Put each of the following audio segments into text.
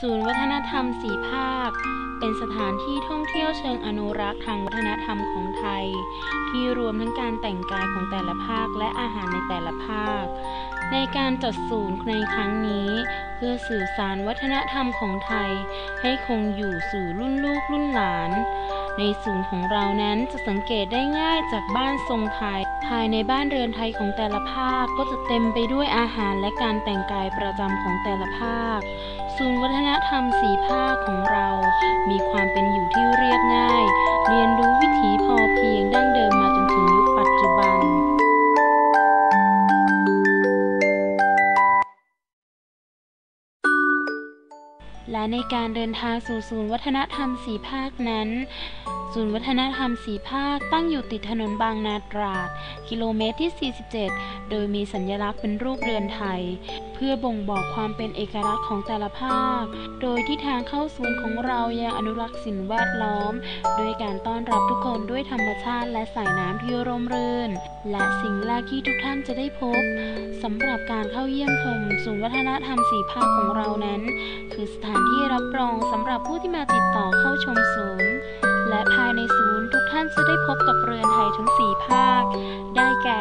ศูนย์วัฒนธรรมสีภาค เป็นสถานที่ท่องเที่ยวเชิงอนุรักษ์ทางวัฒนธรรมของไทย ที่รวมทั้งการแต่งกายของแต่ละภาคและอาหารในแต่ละภาค ในการจัดศูนย์ในครั้งนี้ เพื่อสื่อสารวัฒนธรรมของไทย ให้คงอยู่สู่รุ่นลูกรุ่นหลาน ในศูนย์ของเรานั้นจะสังเกตได้ง่ายจากบ้านทรงไทย ภายในบ้านเรือนไทยของแต่ละภาคก็จะเต็มไปด้วยอาหารและการแต่งกายประจำของแต่ละภาค ศูนย์วัฒนธรรมสีภาคของเรา มีความเป็นอยู่ที่เรียบง่าย เรียนรู้ และในการเดินทางสู่ศูนย์วัฒนธรรมสีภาคนั้น ศูนย์วัฒนธรรมสีภาคตั้งอยู่ติดถนนบางนาตราด กิโลเมตรที่ 47 โดยมีสัญลักษณ์เป็นรูปเรือนไทย เพื่อบ่งบอกความเป็นเอกลักษณ์ของแต่ละภาค โดยที่ทางเข้าศูนย์ของเรายังอนุรักษ์สิ่งแวดล้อม โดยการต้อนรับทุกคนด้วยธรรมชาติและสายน้ำที่ร่มรื่น และสิ่งแรกที่ทุกท่านจะได้พบสำหรับการเข้าเยี่ยมชมศูนย์วัฒนธรรมสีภาคของเรานั้น คือสถานที่รับรองสำหรับผู้ที่มาติดต่อเข้าชมศูนย์ และภายในศูนย์ทุกท่านจะได้พบกับเรือนไทยทั้ง 4 ภาค ได้แก่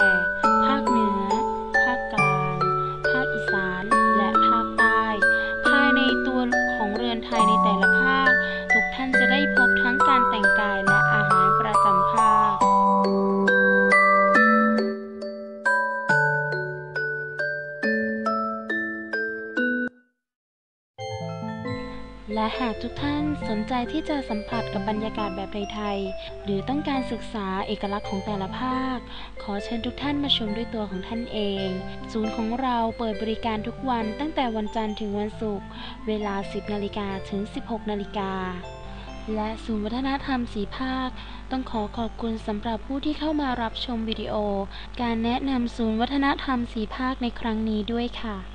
และหากทุกท่านสนใจที่จะสัมผัสกับบรรยากาศแบบไทยๆหรือต้องการศึกษาเอกลักษณ์ของแต่ละภาค ขอเชิญทุกท่านมาชมด้วยตัวของท่านเอง ศูนย์ของเราเปิดบริการทุกวันตั้งแต่วันจันทร์ถึงวันศุกร์เวลา 10นาฬิกาถึง 16นาฬิกาและศูนย์วัฒนธรรมสีภาค ต้องขอขอบคุณสำหรับผู้ที่เข้ามารับชมวิดีโอ การแนะนำศูนย์วัฒนธรรมสีภาคในครั้งนี้ด้วยค่ะ